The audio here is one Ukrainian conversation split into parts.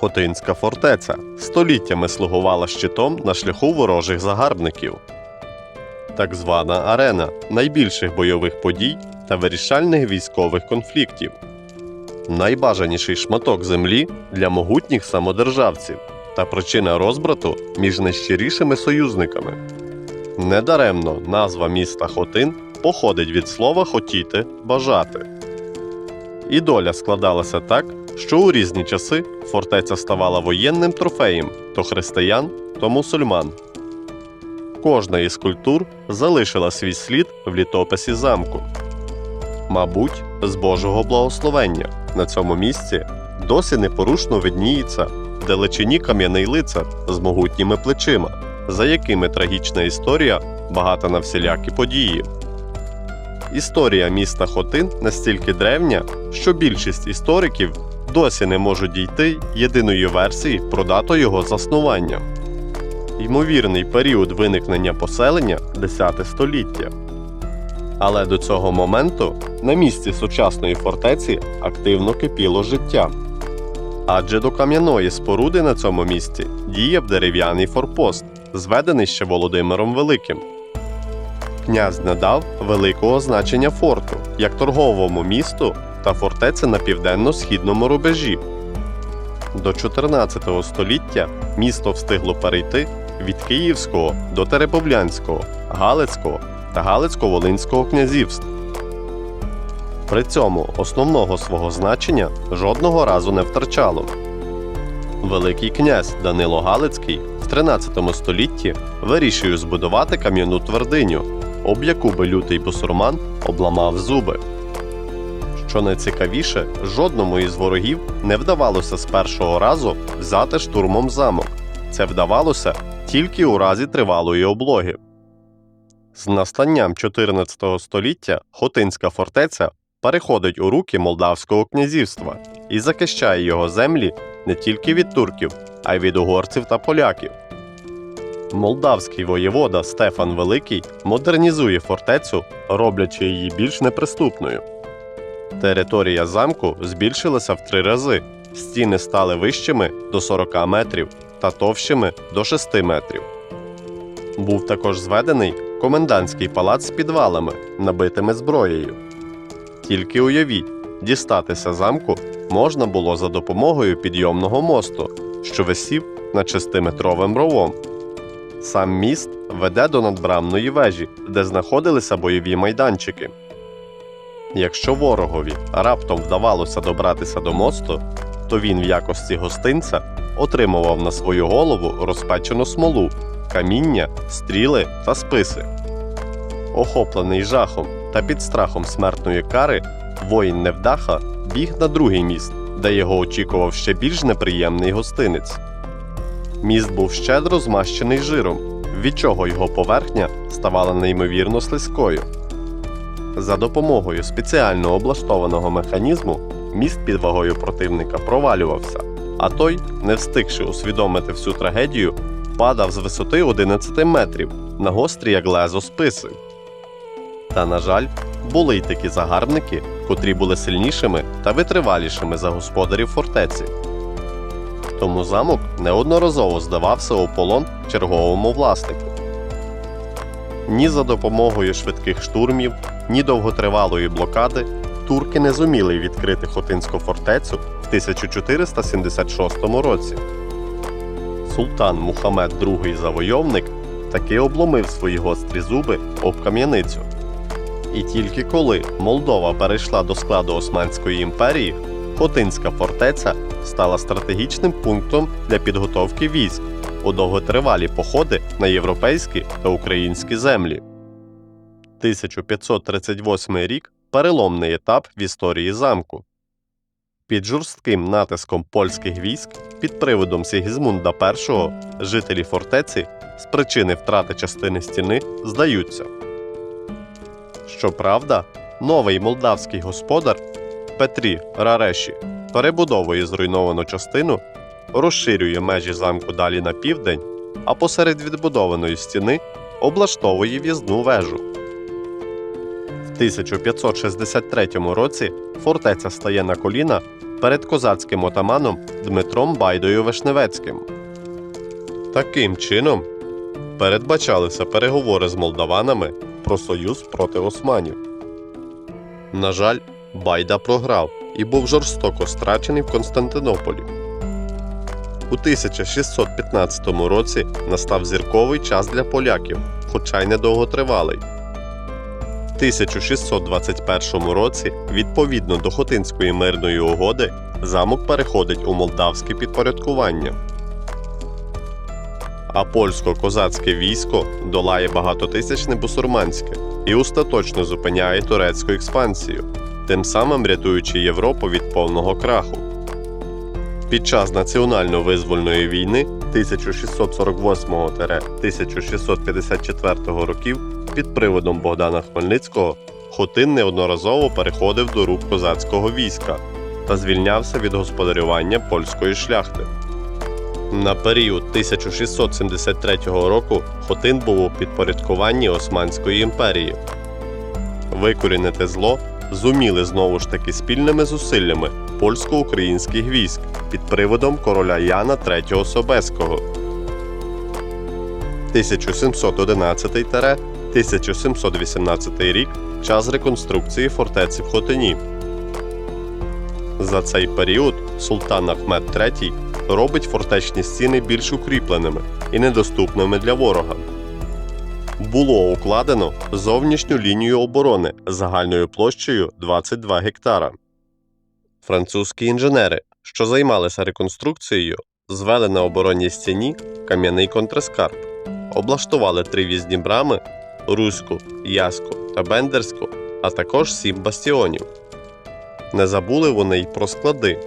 Хотинська фортеця століттями слугувала щитом на шляху ворожих загарбників. Так звана арена найбільших бойових подій та вирішальних військових конфліктів. Найбажаніший шматок землі для могутніх самодержавців та причина розбрату між найщирішими союзниками. Недаремно назва міста Хотин походить від слова хотіти бажати. І доля складалася так, що у різні часи фортеця ставала воєнним трофеєм то християн, то мусульман. Кожна із культур залишила свій слід в літописі замку. Мабуть, з Божого благословення на цьому місці досі непорушно видніється далечині кам'яний лицар з могутніми плечима, за якими трагічна історія багата на всілякі події. Історія міста Хотин настільки древня, що більшість істориків досі не можуть дійти єдиної версії про дату його заснування. Ймовірний період виникнення поселення 10 століття. Але до цього моменту на місці сучасної фортеці активно кипіло життя. Адже до кам'яної споруди на цьому місці діяв дерев'яний форпост, зведений ще Володимиром Великим. Князь надав великого значення форту як торговому місту та фортеці на південно-східному рубежі. До 14 століття місто встигло перейти від Київського до Теребовлянського, Галицького та Галицько-Волинського князівств. При цьому основного свого значення жодного разу не втрачало. Великий князь Данило Галицький в 13 столітті вирішує збудувати кам'яну твердиню, об яку би лютий бусурман обламав зуби. Що найцікавіше, жодному із ворогів не вдавалося з першого разу взяти штурмом замок. Це вдавалося тільки у разі тривалої облоги. З настанням 14 століття Хотинська фортеця переходить у руки Молдавського князівства і захищає його землі не тільки від турків, а й від угорців та поляків. Молдавський воєвода Стефан Великий модернізує фортецю, роблячи її більш неприступною. Територія замку збільшилася в три рази. Стіни стали вищими до 40 метрів та товщими до 6 метрів. Був також зведений комендантський палац з підвалами, набитими зброєю. Тільки уявіть, дістатися замку можна було за допомогою підйомного мосту, що висів над шестиметровим ровом. Сам міст веде до надбрамної вежі, де знаходилися бойові майданчики. Якщо ворогові раптом вдавалося добратися до мосту, то він в якості гостинця отримував на свою голову розпечену смолу, каміння, стріли та списи. Охоплений жахом та під страхом смертної кари, воїн Невдаха біг на другий міст, де його очікував ще більш неприємний гостинець. Міст був щедро змащений жиром, від чого його поверхня ставала неймовірно слизькою. За допомогою спеціально облаштованого механізму міст під вагою противника провалювався, а той, не встигши усвідомити всю трагедію, падав з висоти 11 метрів на гострі як лезо списи. Та, на жаль, були й такі загарбники, котрі були сильнішими та витривалішими за господарів фортеці. Тому замок неодноразово здавався у полон черговому власнику. Ні за допомогою швидких штурмів, ні довготривалої блокади турки не зуміли відкрити Хотинську фортецю в 1476 році. Султан Мухаммед II Завойовник таки обломив свої гострі зуби об кам'яницю. І тільки коли Молдова перейшла до складу Османської імперії, Хотинська фортеця стала стратегічним пунктом для підготовки військ у довготривалі походи на європейські та українські землі. 1538 рік переломний етап в історії замку. Під жорстким натиском польських військ під приводом Сігізмунда І жителі фортеці з причини втрати частини стіни здаються. Щоправда, новий молдавський господар Петрі Рареші перебудовує зруйновану частину, розширює межі замку далі на південь, а посеред відбудованої стіни облаштовує в'їзну вежу. В 1563 році фортеця стає на коліна перед козацьким отаманом Дмитром Байдою Вишневецьким. Таким чином передбачалися переговори з молдаванами про союз проти османів. На жаль, Байда програв і був жорстоко страчений в Константинополі. У 1615 році настав зірковий час для поляків, хоча й недовготривалий. В 1621 році, відповідно до Хотинської мирної угоди, замок переходить у молдавське підпорядкування. А польсько-козацьке військо долає багатотисячне бусурманське і остаточно зупиняє турецьку експансію, тим самим рятуючи Європу від повного краху. Під час національно-визвольної війни 1648-1654 років під приводом Богдана Хмельницького Хотин неодноразово переходив до рук козацького війська та звільнявся від господарювання польської шляхти. На період 1673 року Хотин був у підпорядкуванні Османської імперії. Викорінити зло зуміли знову ж таки спільними зусиллями польсько-українських військ під приводом короля Яна III Собеського. 1711-1718 рік час реконструкції фортеці в Хотині. За цей період султан Ахмед III робить фортечні стіни більш укріпленими і недоступними для ворога. Було укладено зовнішню лінію оборони загальною площею 22 гектара. Французькі інженери, що займалися реконструкцією, звели на оборонній стіні кам'яний контрескарп, облаштували три в'їзні брами Руську, Яську та Бендерську, а також сім бастіонів. Не забули вони й про склади,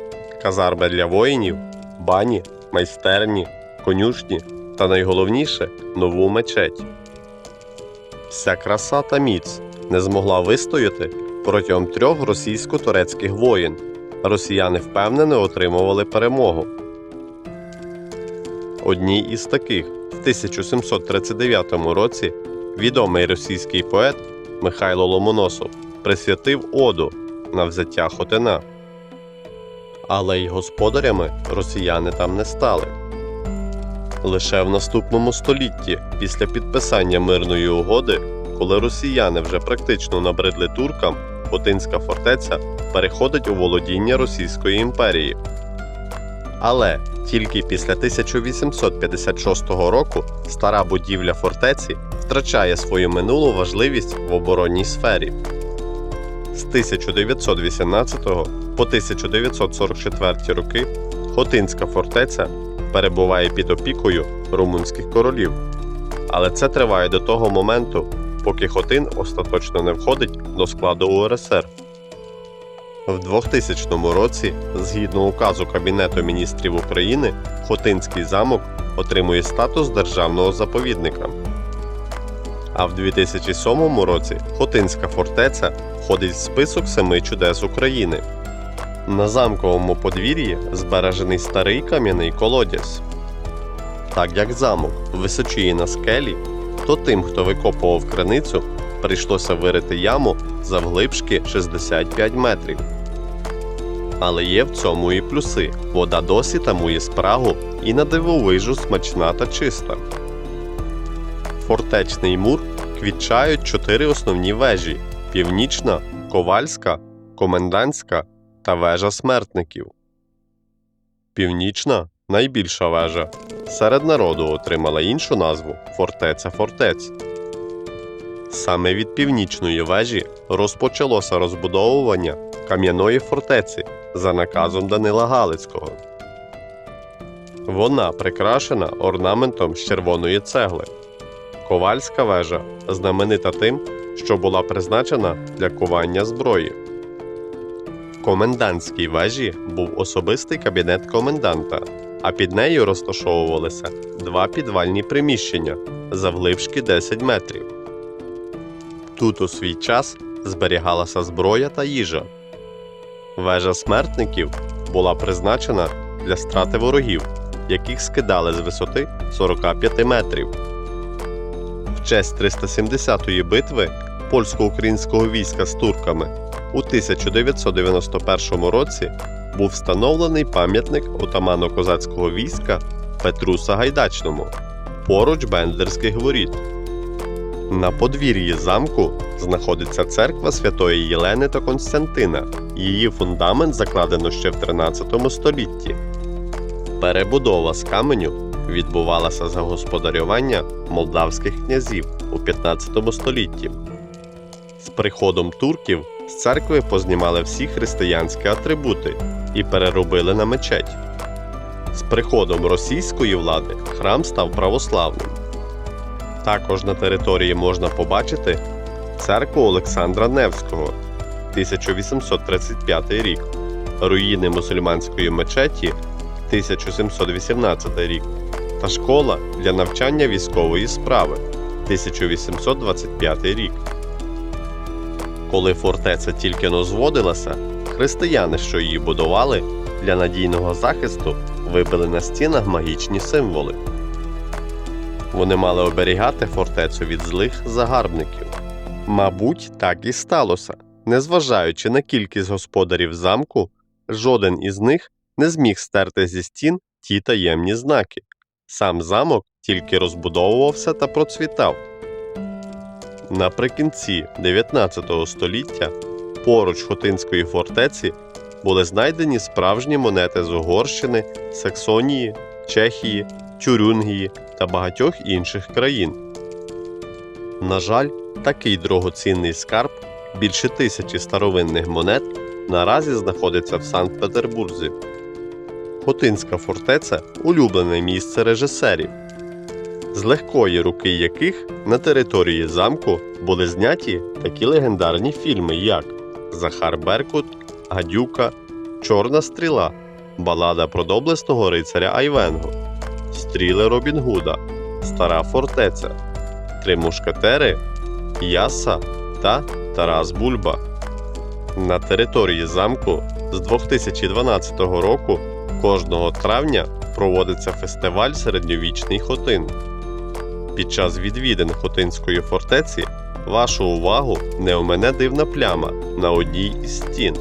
казарми для воїнів, бані, майстерні, конюшні та найголовніше нову мечеть. Вся краса та міць не змогла вистояти протягом трьох російсько-турецьких воєн. Росіяни впевнено отримували перемогу. Одній із таких в 1739 році відомий російський поет Михайло Ломоносов присвятив оду на взяття Хотина. Але й господарями росіяни там не стали. Лише в наступному столітті, після підписання мирної угоди, коли росіяни вже практично набридли туркам, Хотинська фортеця переходить у володіння Російської імперії. Але тільки після 1856 року стара будівля фортеці втрачає свою минулу важливість в оборонній сфері. З 1918 по 1944 роки Хотинська фортеця перебуває під опікою румунських королів. Але це триває до того моменту, поки Хотин остаточно не входить до складу УРСР. В 2000 році, згідно указу Кабінету міністрів України, Хотинський замок отримує статус державного заповідника. А в 2007 році Хотинська фортеця входить в список семи чудес України. На замковому подвір'ї збережений старий кам'яний колодязь. Так як замок височіє на скелі, то тим, хто викопував криницю, прийшлося вирити яму завглибшки 65 метрів. Але є в цьому і плюси. Вода досі тамує спрагу і на дивовижу смачна та чиста. Фортечний мур квітчають чотири основні вежі: північна, ковальська, комендантська та вежа смертників. Північна найбільша вежа. Серед народу отримала іншу назву фортеця фортець. Саме від північної вежі розпочалося розбудовування кам'яної фортеці за наказом Данила Галицького. Вона прикрашена орнаментом з червоної цегли. Ковальська вежа знаменита тим, що була призначена для кування зброї. В комендантській вежі був особистий кабінет коменданта, а під нею розташовувалися два підвальні приміщення завглибшки 10 метрів. Тут у свій час зберігалася зброя та їжа. Вежа смертників була призначена для страти ворогів, яких скидали з висоти 45 метрів. В честь 370-ї битви польсько-українського війська з турками у 1991 році був встановлений пам'ятник отаману козацького війська Петру Сагайдачному поруч Бендерських воріт. На подвір'ї замку знаходиться церква святої Єлени та Константина. Її фундамент закладено ще в 13 столітті. Перебудова з каменю відбувалася за господарювання молдавських князів у 15 столітті. З приходом турків з церкви познімали всі християнські атрибути і переробили на мечеть. З приходом російської влади храм став православним. Також на території можна побачити церкву Олександра Невського 1835 рік, руїни мусульманської мечеті 1718 рік та школа для навчання військової справи 1825 рік. Коли фортеця тільки но зводилася, християни, що її будували, для надійного захисту вибили на стінах магічні символи. Вони мали оберігати фортецю від злих загарбників. Мабуть, так і сталося. Незважаючи на кількість господарів замку, жоден із них не зміг стерти зі стін ті таємні знаки. Сам замок тільки розбудовувався та процвітав. Наприкінці 19 століття поруч Хотинської фортеці були знайдені справжні монети з Угорщини, Саксонії, Чехії, Тюрюнгії та багатьох інших країн. На жаль, такий дорогоцінний скарб більше тисячі старовинних монет наразі знаходиться в Санкт-Петербурзі. Хотинська фортеця улюблене місце режисерів, з легкої руки яких на території замку були зняті такі легендарні фільми, як Захар Беркут, Гадюка, Чорна стріла, Балада про доблесного рицаря Айвенго, Стріли Робін Гуда, Стара фортеця, Три мушкетери, Яса та Тарас Бульба. На території замку з 2012 року кожного травня проводиться фестиваль Середньовічний Хотин. Під час відвідин Хотинської фортеці вашу увагу не омине дивна пляма на одній із стін.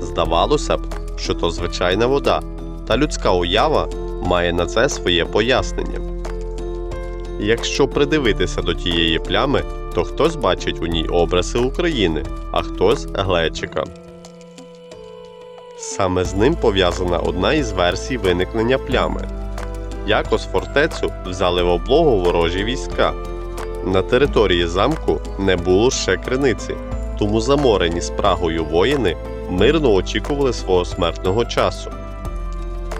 Здавалося б, що то звичайна вода, та людська уява має на це своє пояснення. Якщо придивитися до тієї плями, то хтось бачить у ній образи України, а хтось глечика. Саме з ним пов'язана одна із версій виникнення плями. Якось фортецю взяли в облогу ворожі війська. На території замку не було ще криниці, тому заморені спрагою воїни мирно очікували свого смертного часу.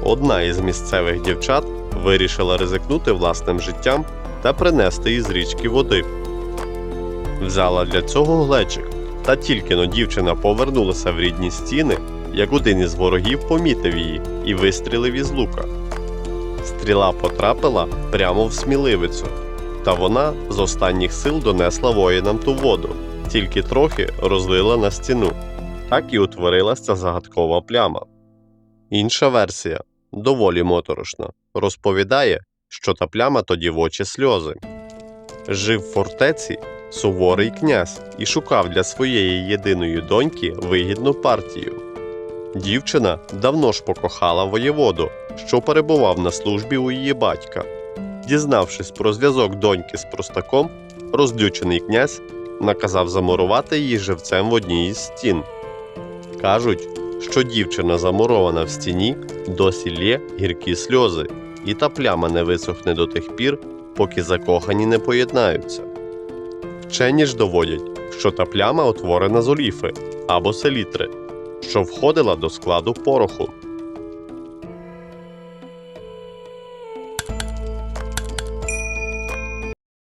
Одна із місцевих дівчат вирішила ризикнути власним життям та принести із річки води. Взяла для цього глечик, та тільки но дівчина повернулася в рідні стіни, як один із ворогів помітив її і вистрілив із лука. Стріла потрапила прямо в сміливицю, та вона з останніх сил донесла воїнам ту воду, тільки трохи розлила на стіну. Так і утворилася загадкова пляма. Інша версія, доволі моторошна, розповідає, що та пляма то дівочі сльози. Жив в фортеці суворий князь і шукав для своєї єдиної доньки вигідну партію. Дівчина давно ж покохала воєводу, що перебував на службі у її батька. Дізнавшись про зв'язок доньки з простаком, розлючений князь наказав замурувати її живцем в одній із стін. Кажуть, що дівчина замурована в стіні досі лє гіркі сльози, і та пляма не висохне до тих пір, поки закохані не поєднаються. Вчені ж доводять, що та пляма утворена з оліфи або селітри, що входила до складу пороху.